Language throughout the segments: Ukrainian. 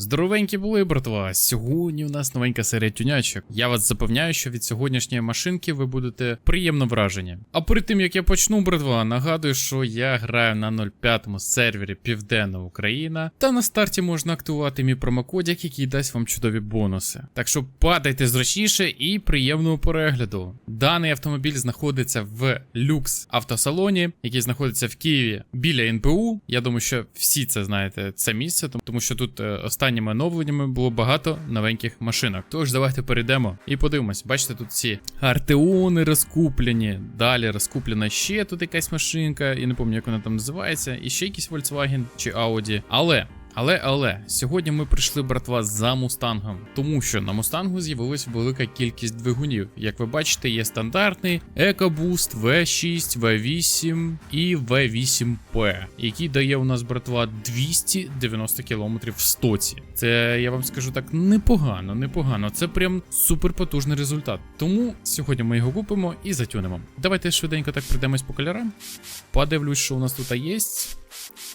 Здоровенькі були, братва. Сьогодні у нас новенька серія тюнячок. Я вас запевняю, що від сьогоднішньої машинки ви будете приємно вражені. А перед тим як я почну, братва, нагадую, що я граю на 0.5 сервері Південна Україна, та на старті можна активувати мій промокодик, який дасть вам чудові бонуси. Так що падайте зручніше і приємного перегляду. Даний автомобіль знаходиться в люкс автосалоні, який знаходиться в Києві біля НПУ. Я думаю, що всі це знаєте, це місце, тому- що тут е, останніми оновленнями було багато новеньких машинок. Тож давайте перейдемо і подивимось. Бачите, тут ці артеони розкуплені. Далі розкуплена ще тут якась машинка, і не пам'ятаю, як вона там називається, і ще якийсь Volkswagen чи Audi. Але. Але, але, сьогодні ми прийшли, братва, за мустангом, тому що на мустангу з'явилась велика кількість двигунів. Як ви бачите, є стандартний EcoBoost V6, V8 і V8P, який дає у нас, братва, 290 км в стоці. Це я вам скажу так непогано, непогано. Це прям суперпотужний результат. Тому сьогодні ми його купимо і затюнемо. Давайте швиденько так прийдемось по кольорам. Подивлюсь, що у нас тут є.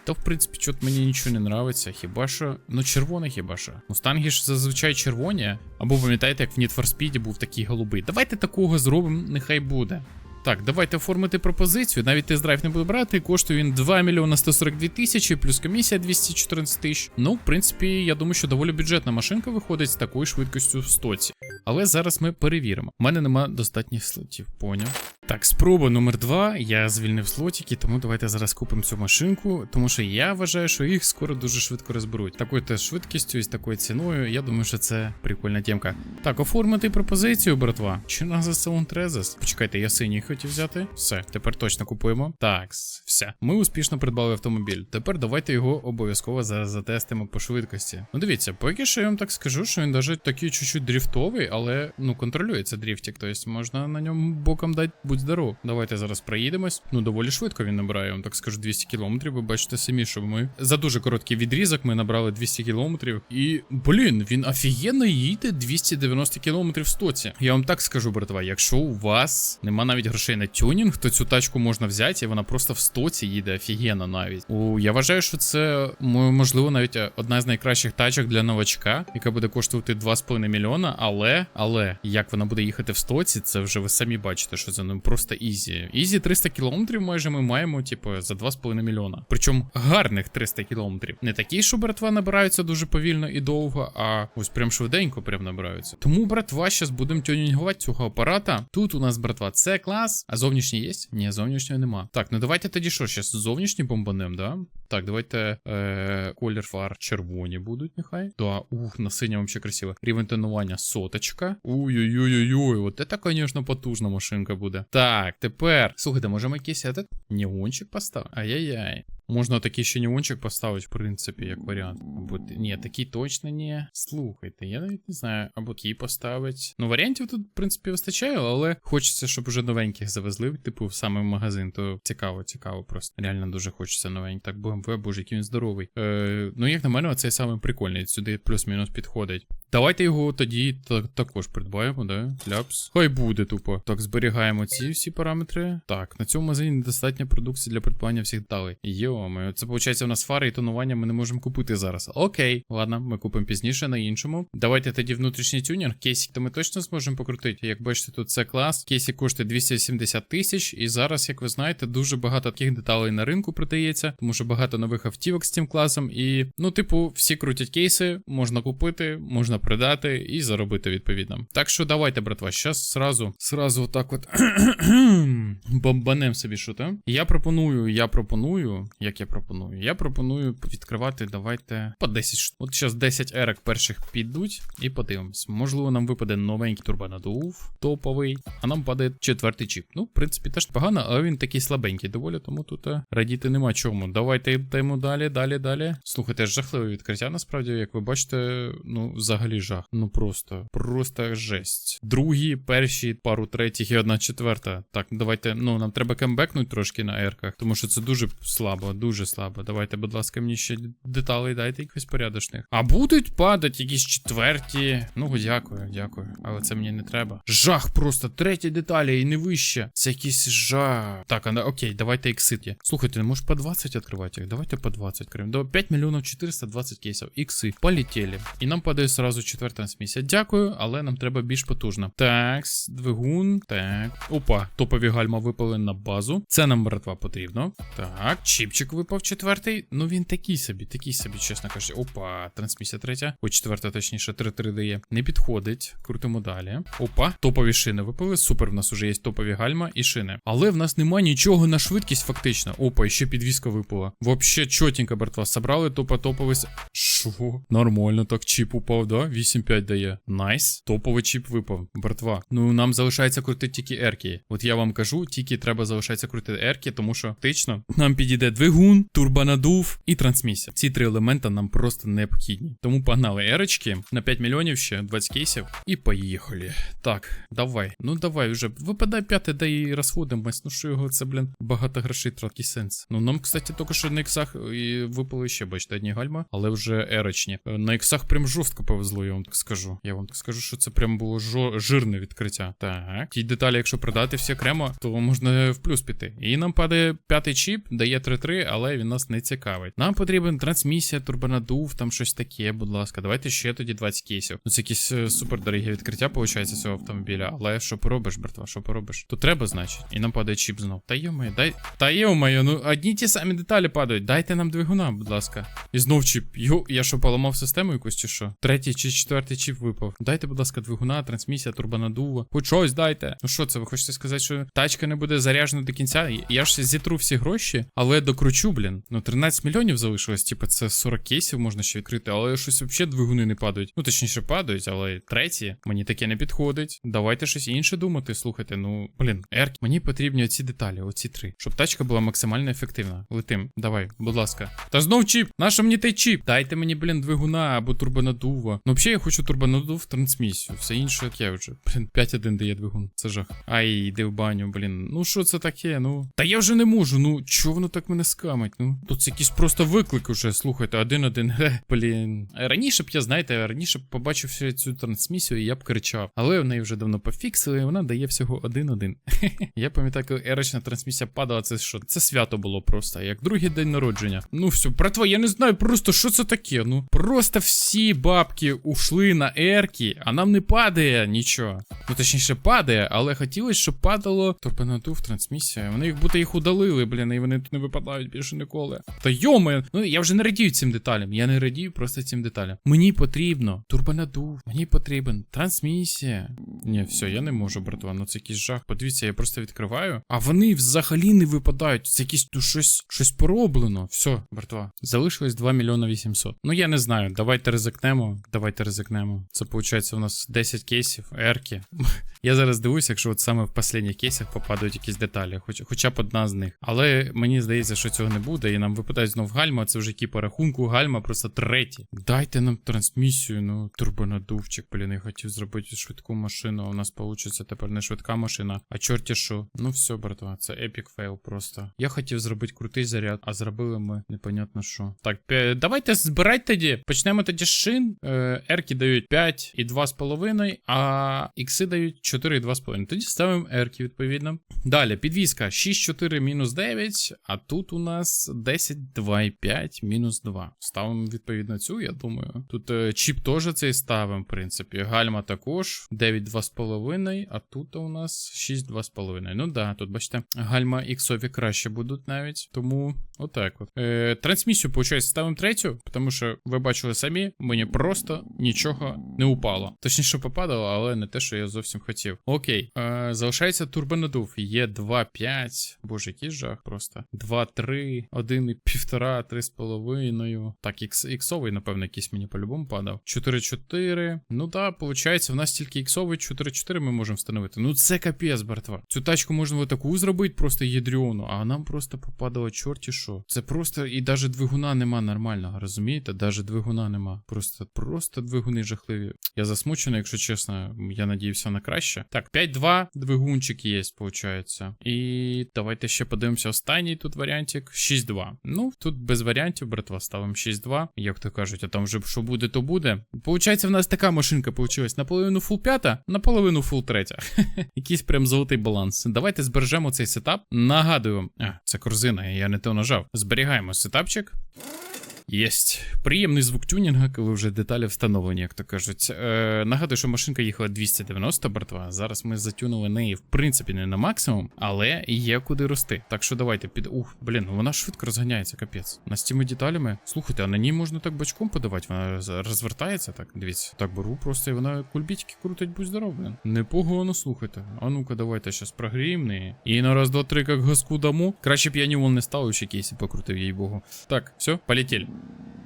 Та, в принципі, чот мені нічого не нравиться. Хіба що. Ну, червоне хіба що. Мустанги ж зазвичай червоні. Або пам'ятаєте, як в Need for Speed був такий голубий. Давайте такого зробимо, нехай буде. Так, давайте оформити пропозицію. Навіть тест-драйв не буду брати. Коштує він 2 мільйона 142 тисячі, плюс комісія 214 тисяч. Ну, в принципі, я думаю, що доволі бюджетна машинка виходить з такою швидкістю в стоці. Але зараз ми перевіримо. У мене нема достатніх слотів, поняв. Так, спроба номер два. Я звільнив слотики, тому давайте зараз купимо цю машинку, тому що я вважаю, що їх скоро дуже швидко розберуть. Такою теж швидкістю і з такою ціною. Я думаю, що це прикольна тємка. Так, оформити пропозицію, братва. Чи на за салон Трезес? Почекайте, я синій хотів взяти. Все, тепер точно купуємо. Так, все. Ми успішно придбали автомобіль. Тепер давайте його обов'язково зараз затестимо по швидкості. Ну дивіться, поки що я вам так скажу, що він навіть такий чуть-чуть дріфтовий, але ну контролюється дріфтик. Тобто можна на ньому боком дати будь здоров. Давайте зараз проїдемось. Ну доволі швидко він набирає, я вам так скажу, 200 кілометрів. Ви бачите самі, що ми за дуже короткий відрізок ми набрали 200 кілометрів. І блін, він офігенно їде 290 кілометрів в стоці. Я вам так скажу, братва, якщо у вас нема навіть грошей на тюнінг, то цю тачку можна взяти, і вона просто в стоці їде офігенно навіть. У я вважаю, що це можливо навіть одна з найкращих тачок для новачка, яка буде коштувати 2,5 мільйона. Але, але як вона буде їхати в стоці, це вже ви самі бачите, що це ну просто ізі. Ізі 300 кілометрів майже ми маємо, типу, за 2,5 мільйона. Причому гарних 300 кілометрів. Не такі, що братва набираються дуже повільно і довго, а ось прям швиденько прям набираються. Тому, братва, зараз будемо тюнінгувати цього апарата. Тут у нас, братва, це клас. А зовнішній є? Ні, зовнішнього нема. Так, ну давайте тоді що, зараз зовнішній бомбанем, да? Так, давайте е, колір фар червоні будуть, нехай. Да, ух, на синьому ще красиво. Рівень тонування соточка. Ой-ой-ой-ой, от це, звісно, потужна машинка буде. Так, тепер. Слухайте, можемо якийсь этот неончик поставити? Ай-яй-яй. Можна такий ще неончик поставити, в принципі, як варіант. Або ні, такий точно не. Слухайте, я навіть не знаю, або такий поставить. Ну, варіантів тут, в принципі, вистачає, але хочеться, щоб уже новеньких завезли, типу, саме в магазин. То цікаво, цікаво просто. Реально дуже хочеться новеньких. Так, BMW, боже, який він здоровий. Е, ну, як на мене, оцей самий прикольний. Сюди плюс-мінус підходить. Давайте його тоді також придбаємо, да? Ляпс. Хай буде тупо. Так, зберігаємо ці всі параметри. Так, на цьому магазині недостатньо продукції для придбання всіх деталей. Йо-моє, це виходить, у нас фари і тонування ми не можемо купити зараз. Окей, ладно, ми купимо пізніше на іншому. Давайте тоді внутрішній тюнінг. Кейсик то ми точно зможемо покрутити. Як бачите, тут це клас. Кейсик коштує 270 тисяч. І зараз, як ви знаєте, дуже багато таких деталей на ринку продається, тому що багато нових автівок з цим класом. І, ну, типу, всі крутять кейси, можна купити, можна продати і заробити відповідно. Так що давайте, братва, щас сразу, сразу отак от бомбанем собі що то. Я пропоную, я пропоную. Як я пропоную? Я пропоную відкривати, давайте по 10 штук. От зараз 10 ерок перших підуть і подивимось. Можливо, нам випаде новенький турбонадув, топовий, а нам падає четвертий чіп. Ну, в принципі, теж погано, але він такий слабенький доволі, тому тут е, радіти нема чому. Давайте йдемо далі, далі, далі. Слухайте, жахливе відкриття, насправді, як ви бачите, ну, взагалі взагалі жах. Ну просто, просто жесть. Другі, перші, пару третіх і одна четверта. Так, давайте, ну нам треба кембекнути трошки на ерках, тому що це дуже слабо, дуже слабо. Давайте, будь ласка, мені ще деталей дайте якихось порядочних. А будуть падати якісь четверті. Ну, дякую, дякую. Але це мені не треба. Жах просто, треті деталі і не вище. Це якийсь жах. Так, а окей, давайте іксит є. Слухайте, не можеш по 20 відкривати їх? Давайте по 20 відкриємо. До 5 мільйонів 420 кейсів. Ікси. Полетіли. І нам падає сразу четверта трансмісія. Дякую, але нам треба більш потужно. Так, двигун. Так. Опа, топові гальма випали на базу. Це нам, братва, потрібно. Так, чіпчик випав четвертий. Ну він такий собі, такий собі, чесно кажучи. Опа, трансмісія третя. Ой, четверта, точніше, 3-3 дає. Не підходить. Крутимо далі. Опа, топові шини випали. Супер, в нас уже є топові гальма і шини. Але в нас немає нічого на швидкість, фактично. Опа, і ще підвіска випала. Вообще чотенько, братва. Собрали топа топовий. Шо? Нормально, так чіп упав, да? 8-5 дає. Найс. Топовий чіп випав, братва. Ну нам залишається крутити тільки ерки. От я вам кажу, тільки треба залишається крутити ерки, тому що фактично нам підійде двигун, турбонадув і трансмісія. Ці три елемента нам просто необхідні. Тому погнали ерочки на 5 мільйонів ще 20 кейсів. І поїхали. Так, давай. Ну давай вже. Випадай п'яте, да і розходимось. Ну що його це, блін, багато грошей тратки сенс. Ну нам, кстати, тільки що на іксах і випали ще, бачите, одні гальма, але вже ерочні. Е, На іксах прям жорстко повезло, я вам так скажу. Я вам так скажу, що це прям було жо- жирне відкриття. Так. Ті деталі, якщо продати всі окремо, то можна в плюс піти. І нам падає п'ятий чіп, дає 3-3, але він нас не цікавить. Нам потрібен трансмісія, турбонадув, там щось таке, будь ласка. Давайте ще тоді 20 кейсів. Ну це якісь е, супер дорогі відкриття, виходить, цього автомобіля. Але що поробиш, братва, що поробиш? То треба, значить. І нам падає чіп знов. Та йомає, дай. Та йомає, ну одні ті самі деталі падають. Дайте нам двигуна, будь ласка. І знов чіп. Йо, я що, поламав систему якусь чи що? Третій чи четвертий чіп випав. Дайте, будь ласка, двигуна, трансмісія, турбонадува. Хоч щось дайте. Ну що це, ви хочете сказати, що тачка не буде заряджена до кінця? Я ж зітру всі гроші, але докручу, блін. Ну 13 мільйонів залишилось, типу, це 40 кейсів можна ще відкрити, але щось взагалі двигуни не падають. Ну точніше падають, але треті мені таке не підходить. Давайте щось інше думати. Слухайте, ну блін, ерк, мені потрібні оці деталі, оці три, щоб тачка була максимально ефективна. Летим, давай, будь ласка. Та знов чіп. Нащо мені той чіп? Дайте мені, блін, двигуна або турбонадува. Ну, взагалі, я хочу турбонадув трансмісію. Все інше таке вже. Блін, 5-1 дає двигун. Це жах. Ай, йди в баню, блін. Ну що це таке? Ну. Та я вже не можу. Ну, чого воно так мене скамить? Ну, тут якийсь просто виклик уже. Слухайте, один-один. Блін. Раніше б я, знаєте, раніше б побачив ще цю трансмісію, і я б кричав. Але в неї вже давно пофіксили, і вона дає всього один-один. Я пам'ятаю, коли ерочна трансмісія падала, це що? Це свято було просто, як другий день народження. Ну все, братва, я не знаю просто, що це таке. Ну просто всі бабки ушли на ерки, а нам не падає нічого. Ну точніше, падає, але хотілося, щоб падало торпенадув трансмісія. Вони їх будто їх удалили, блін, і вони тут не випадають більше ніколи. Та йоме, ну я вже не радію цим деталям. Я не радію просто цим деталям. Мені потрібно турбонадув, мені потрібен трансмісія. Ні, все, я не можу, братва. Ну це якийсь жах. Подивіться, я просто відкриваю. А вони взагалі не випадають. Це якісь ну, щось, щось пороблено. Все, братва. Залишилось 2 мільйона 800. Ну я не знаю. Давайте ризикнемо. Давайте ризикнемо. Це виходить у нас 10 кейсів, ерки. Я зараз дивуюся, якщо от саме в останніх кейсах попадають якісь деталі, хоч, хоча б одна з них. Але мені здається, що цього не буде, і нам випадають знов гальма, це вже які по рахунку гальма, просто треті. Дайте нам трансмісію, ну, турбонадувчик, блін, я хотів зробити швидку машину, а у нас вийде тепер не швидка машина, а чорті що. Ну все, братва, це епік фейл просто. Я хотів зробити крутий заряд, а зробили ми непонятно що. Так, давайте збирайте тоді. Почнемо тоді шин. Ерки дають 5 і 2,5, а ікси дають 4 і 2,5. Тоді ставимо ерки, відповідно. Далі, підвізка 6,4 мінус 9, а тут у нас 10, 2,5 мінус 2. Ставимо відповідно цю, я думаю. Тут е, чіп теж цей ставимо, в принципі. Гальма також 9, 2,5, а тут у нас 6, 2,5. Ну да, тут бачите, гальма іксові краще будуть навіть. Тому отак от. Е, трансмісію, виходить, ставимо третю, тому що ви бачили самі, мені просто нічого не упало. Точніше, попадало, але не те, що я зовсім хотів. Окей, е, залишається турбонадув. Є 2, 5. Боже, який жах просто. 2, 3, 1 і півтора, 3 з половиною. Так, ікс, іксовий, напевно, якийсь мені по-любому падав. 4, 4. Ну да, виходить, в нас тільки іксовий 4, 4 ми можемо встановити. Ну це капець, братва. Цю тачку можна вот таку зробити, просто ядріону, а нам просто попадало чорті що. Це просто і навіть двигуна нема нормального, розумієте? Даже двигуна нема. Просто, просто просто двигуни жахливі. Я засмучений, якщо чесно. Я надіявся на краще. Так, 5-2 двигунчик є, виходить. І давайте ще подивимося останній тут варіантик. 6-2. Ну, тут без варіантів, братва, ставимо 6-2. Як то кажуть, а там вже що буде, то буде. Получається, в нас така машинка получилась. Наполовину фул 5, наполовину фул 3. Якийсь прям золотий баланс. Давайте збережемо цей сетап. Нагадую, а, це корзина, я не то нажав. Зберігаємо сетапчик. Єсть. Приємний звук тюнінга, коли вже деталі встановлені, як то кажуть. Е, нагадую, що машинка їхала 290 братва. Зараз ми затюнули неї, в принципі, не на максимум, але є куди рости. Так що давайте під. Ух, блін, вона швидко розганяється, капець. На з цими деталями. Слухайте, а на ній можна так бачком подавати. Вона розвертається так. Дивіться. Так беру просто і вона кульбітки крутить, будь здоров, блін. Непогано, слухайте. А ну-ка, давайте щас прогріємо. І на раз, два, три, як газку дамо. Краще б я нівол не ставив, ще кейсі покрутив, їй богу. Так, все, полетіли. ん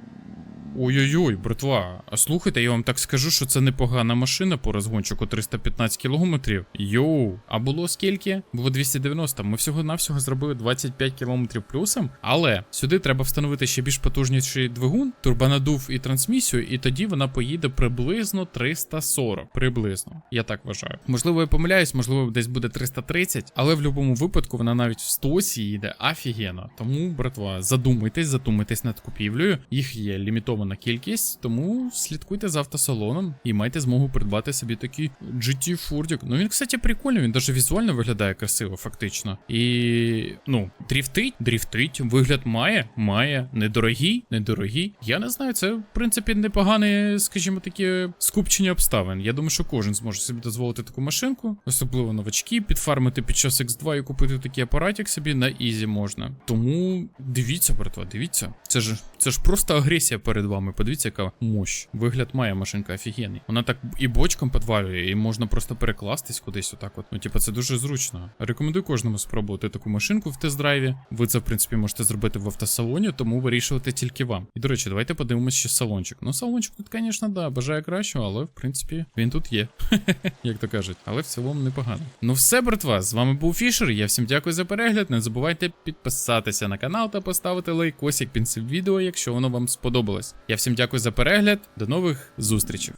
Ой-ой-ой, братва. А слухайте, я вам так скажу, що це непогана машина по розгончику 315 кілометрів. Йоу, а було скільки? Було 290. Ми всього-навсього зробили 25 кілометрів плюсом. Але сюди треба встановити ще більш потужніший двигун, турбонадув і трансмісію, і тоді вона поїде приблизно 340. Приблизно. Я так вважаю. Можливо, я помиляюсь, можливо, десь буде 330, але в будь-якому випадку вона навіть в стосі їде офігенно. Тому, братва, задумайтесь, задумайтесь над купівлею. Їх є лімітована кількість, тому слідкуйте за автосалоном і майте змогу придбати собі такий GT Fordик. Ну він, кстати, прикольний, він даже візуально виглядає красиво, фактично. І ну, дріфтить, дріфтить, вигляд має, має. Недорогий, недорогий. Я не знаю, це в принципі непогане, скажімо, таке скупчення обставин. Я думаю, що кожен зможе собі дозволити таку машинку, особливо новачки, підфармити під час X2 і купити такий апаратик собі на ізі можна. Тому дивіться, братва, дивіться. Це ж це ж просто агресія перед вами. Подивіться, яка мощь. Вигляд має машинка офігенний. Вона так і бочком подвалює, і можна просто перекластись кудись отак. От. Ну, типа, це дуже зручно. Рекомендую кожному спробувати таку машинку в тест-драйві. Ви це, в принципі, можете зробити в автосалоні, тому вирішувати тільки вам. І до речі, давайте подивимось ще салончик. Ну, салончик тут, звісно, да, бажає кращого, але в принципі він тут є. Як то кажуть, але в цілому непогано. Ну все, братва, з вами був Фішер. Я всім дякую за перегляд. Не забувайте підписатися на канал та поставити лайкосик під цим відео, якщо воно вам сподобалось. Я всім дякую за перегляд. До нових зустрічей.